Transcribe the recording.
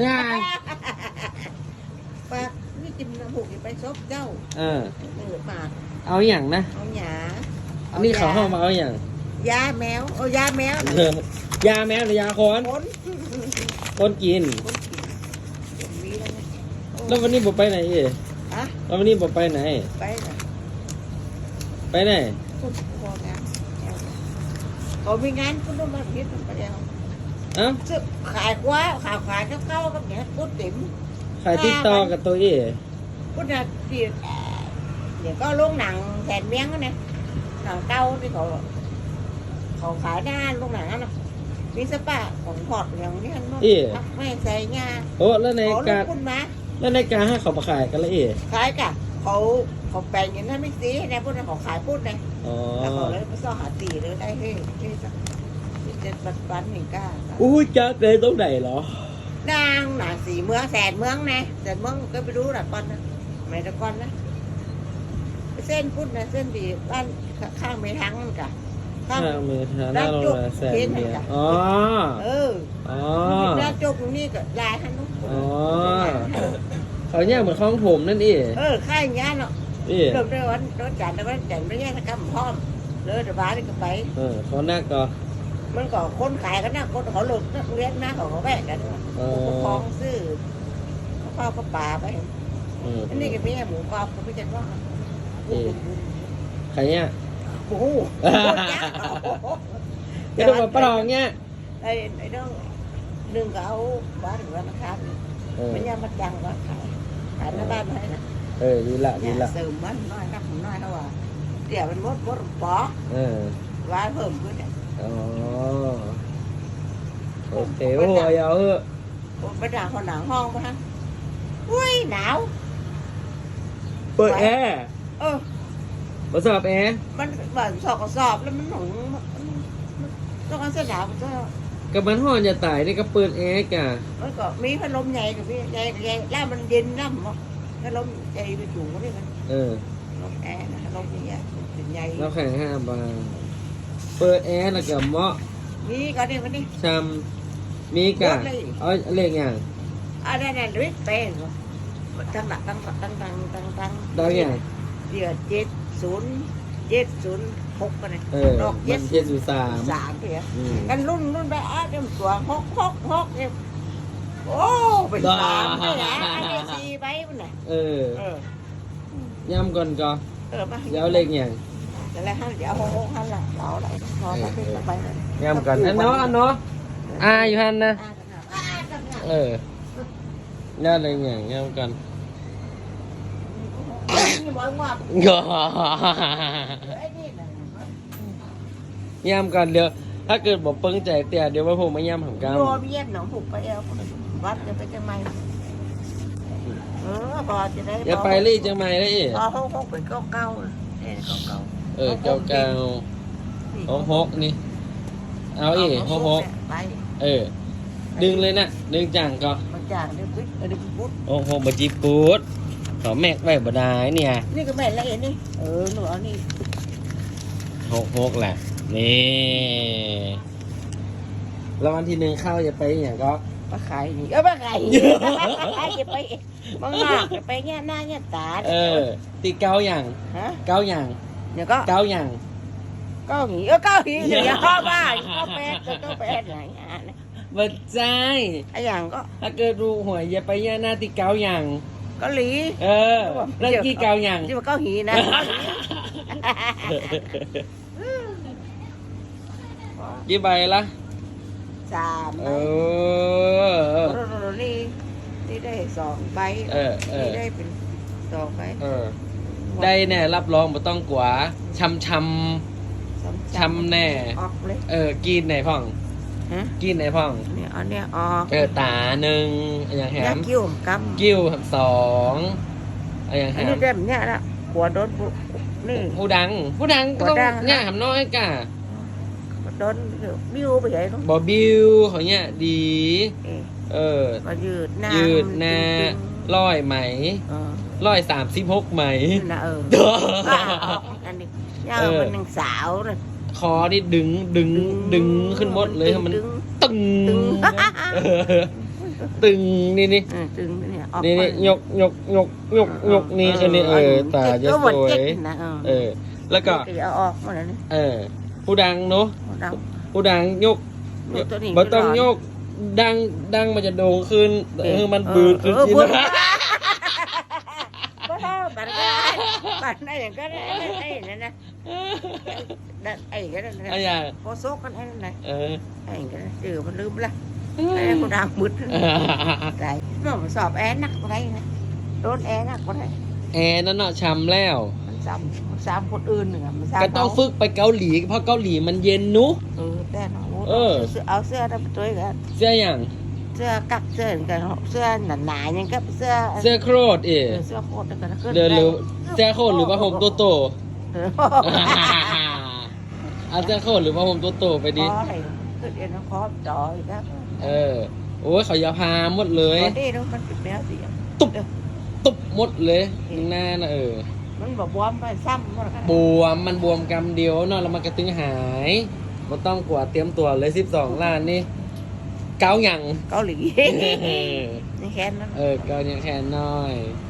น่าปากนี่กินน้ำผูกไปซบเจ้า เออ เออปากเอาอย่างนะเอาหยาอันนี้เขาห้องมาเอาอย่างยาแมวเอายาแมวเออยาแมวหรือยาคอนคนคนกินคนกินมีแล้วนะโอ้แล้ววันนี้ผมไปไหนเอ่ยฮะแล้ววันนี้ผมไปไหน ไปนะไปไหนคุณพองานเขามีงานคุณต้องมาคิดมันไปแล้ว เอ้าซึ่งขายกว่าขายขายเข้าๆกับเนี่ยพูดติ๋มขายติ๊กตอกกับตัวเอ๋พูดนะที่เดี๋ยวก็ลงหนังแผ่นเมียงนะเนี่ยหนังเก่าที่เขาเขาขายหน้าลงหนังนั่นนะมีสปาของพอดอย่างนี้มันไม่ใส่งาโอ้แล้วในขอลูการกคุณมาแล้วในการให้เขามาขายกันละเอ๋ขายกะเขาเขาแปลงอย่างนั้นไม่สีนะพูดนะเขาขายพูดนะอ๋อแล้วเขาเลยไปซ่อหาตีเลยได้เฮ้ยเฮ้ยสักเจ็ดปันปันหนึ่งก้าอุ้ยจ้าเลยตรงไหนเหรอ นางหนาสีเมืองแสนเมืองนะแสนเมืองก็ไปดูหลักก่อนนะไม่ตะก่อนนะเส้นพุทธนะเส้นดีบ้านข้างไม่ทั้งนั่นกะข้างข้างเมทาหน้าโรงแรมแสนเดียวอ๋อเอออ๋อหน้าจกตรงนี้ก็ลายท่านนู้นอ๋อเขาเนี่ยเหมือนของผมนั่นเอ๋เออค่ายอย่างเงี้ยเนาะเอ๋เริ่มด้วยวันรถจันทร์แล้ววันจันทร์ไม่แย่กำพร้อมเลยเดี๋ยวบ้านนี่ก็ไปเออเขาหน้าก็ มันก็คนขายกันนะคนเขาหลุดนักเรียนนะเขาก็แวะกันเอผู้ปกครอองซื้อข้าวก็ป่าไปเอออันนี้ก็มีหมูกรอบก็ไม่ใช่ว่าใครเนี่ยโอ้โหก็ต้องมาปลองเนี่ยไอ้ไอ้น้องหนึ่งก็เอาบ้านหรือว่านะครับเออมันยังมาจังว่าขายขายหน้าบ้านให้นะเออดีละดีเนี่ยละเสริมมันน้อยนักผมน้อยเท่าว่าเดี๋ยวมันมดมดปอ เออ ว่าเพิ่มขึ้นเนี่ย อ๋อโอเคโอ้ยเอาเถอะไปด่าคนหนังห้องปะฮะอุ้ยหนาวเปิดแอร์เออมาสอบแอร์มันแบบสอบกระสอบแล้วมันหนุนต้องการเสื้อหนาวมันก็กับมันห่อนจะตายนี่ก็เปิดแอร์กะมันก็มีพัดลมใหญ่กับพี่ใหญ่กับใหญ่แล้วมันเย็นน้ำมั้งพัดลมใหญ่ไปจุ่มก็ได้มันเออลมแอร์นะลมใหญ่เป็นใหญ่เราแข่งห้าบาง เปิดแอร์แล้วก็เหมาะนี่ก็ได้มันนี่ ชำมีกะเอาเรียกอย่างอ่าได้ได้ด้วยเป็นตั้งหลักตั้งตั้งตั้งตั้งตั้งได้อย่างเดือดเจ็ดศูนย์เจ็ดศูนย์หกกันเลยเออดอกมัเจ็ดนเจ็ดสิบสามสามเพียอืมกันรุ่นรุ่นไปอะเดี๋ยวตัวหกหกหกเนี่ยโอ้เป็นสามไปนะอันนี้สี่ไปมันน่ะเออเออย่ำก่อนก็เออมาเดี๋ยวเล็กอย่าง แต่ละห้าเดี๋ยวหกหกห้าละเราอะไรนอนแล้วขึ้นไปเลยย่ำก่อนอันเนาะอันเนาะอ่าอยู่หันนะอ่ากันนะเออย่าเล็กอย่างย่ำก่อนอ่ากันนะนี่บอกว่าก็ไอ้นี่น่ะย่ำก่อนเดี๋ยวถ้าเกิดบอกเปิ้งใจเตี่ยเดี๋ยวว่าผมมาย่ำของกามโยมเย็บหนองผูกไปเอาวัดจะไปจังไงเออพอจะได้อย่าไปเลยจังไหมเลยพอหกหกเป็นเก้าเก้าเนี่ยเก้าเก้าเออเก้าเก้าหกหกนี่ เอาอีกหกหกไปเออ ดึงเลยนะดึงจังก็มันจางเดี๋ยวปุ๊บเออเดี๋ยวปุ๊บหกหกบัจีปูดเขาแม็กไว้บ่ได้เนี่ย นี่ก็แม่ละเอียดนี่ เออหนูเอานี่หกหกแหละ นี่แล้ววันที่หนึ่งเข้าจะไปอย่างก็มาขายนี่เออมาขายจะไปมังงากจะไปเงี้ยหน้าเงี้ยตา เออตีเก้าอย่างฮะเก้าอย่าง เดี๋ยวก็เก้าอย่างเก้าหีเออเก้าหีเดี๋ยวเข้าบ้านเข้าแปดเข้าแปดไหนอะบัดใจไอ้อย่างก็ถ้าเกิดดูหวยอย่าไปย่าหน้าตีเก้าอย่างเกาหลี เออแล้วกี่เก้าอย่างที่ว่าเก้าหีนะกี่ใบละสามเอใบอนี่นี่ได้สองใบเออเออนี่ได้เป็นสองใบเออ ได้แน่รับรองบ่ต้องกลัวชำชสามำชำแน่ ออกเลยเออกินไหนพ่องฮะกินไหนพ่อง เนี่ยเอาเนี่ยออกเออตาหนึ่งอนอย่างแหยัมกคิ้วกำกิ้วสองอนอย่างแหอันมนี้เด็มเนี่ยละหัวโดนปุ๊บนี่ ผู้ดัง ผู้ดังก็ต้องผู้ดัง เนี่ยหำน้อยกะโดนบิ้วไปใหญ่เนาะบอบิวเขาเนี่ยดี เอ๊ะ เออ ก็ยืดหน้ายืยืดหน้าร้อยไหมเออร้อยสามสิบหกไหมนั่นนะเออเด้ออ่าอันนี้ยาวมันยังสาวเลยคอนี่ดึงดึงดึงขึ้นหมดเลยให้มันดึง ตึงตึง เออตึงนี่นี่เออตึงเนี่ยออกนี่ไปนี่ยกยกยกยกยกนี่คือนี่เออตาจะก็สหมดวเจ็ยดนะเออเออ แล้วก็จะเอาออกหมดแล้วนี่เออ ผู้ดังเนาะหมดแล้วผู้ดังยกยกตัวนี้บ่ต้องขึ้นยก่อนก ดังดังมันจะโด่งขึ้นเออมันบืดขึ้นเออจริงบืดนะก็ได้บัตรก็ได้บัตรได้อย่างก็ได้ไอ้นั่นนะนั่นไอ้ก็ได้อะอย่างโคโซกกันไอ้นั่นนะเออไอ้ก็ได้เจอมันลืมละไอ้คนดังมืดได้เมื่อมันสอบแอร์หนักกว่าไรนะโดนแอร์หนักกว่าไรแอร์นั่นเนาะช้ำแล้วมัน ซ้ำมันซ้ำคนอื่นหนึ่งอะมันซ้ำก็ต้องเขาฝึกไปเกาหลีเพราะเกาหลีมันเย็นนุ เออแต่เนาะเออเสื้อเอาเสื้อนั้นไปตัวกัน เสื้ออย่างเสื้อกักเสื้อกันเสื้อหนาๆยังกับเสื้อเสื้อโครดเอ๋เออเสื้อโคตรกันนะขึ้นเดินหรือเสื้อโครดหรือว่าผมโตโตเออเอาเสื้อโครดหรือว่าผมโตโตไปดิขออะไรขึ้นเอ็นคอจอยครับเออโอ้ยเขาอย่าพาหมดเลยตอนนี้เนาะมันเป็นแมวสีตุบตุบหมดเลยหน้าน่ะเออ มันบอกวอมไปซ้ำหมดกันบวมมันบวมกำเดียวเนาะแล้วมันกระตึงหายมันต้องกว่าเตรียมตัวเลยสิบสองล้านนี่เกาหยัง เกาหลี นี่แค่นั้น เออเกาหยังแค่น้อยเ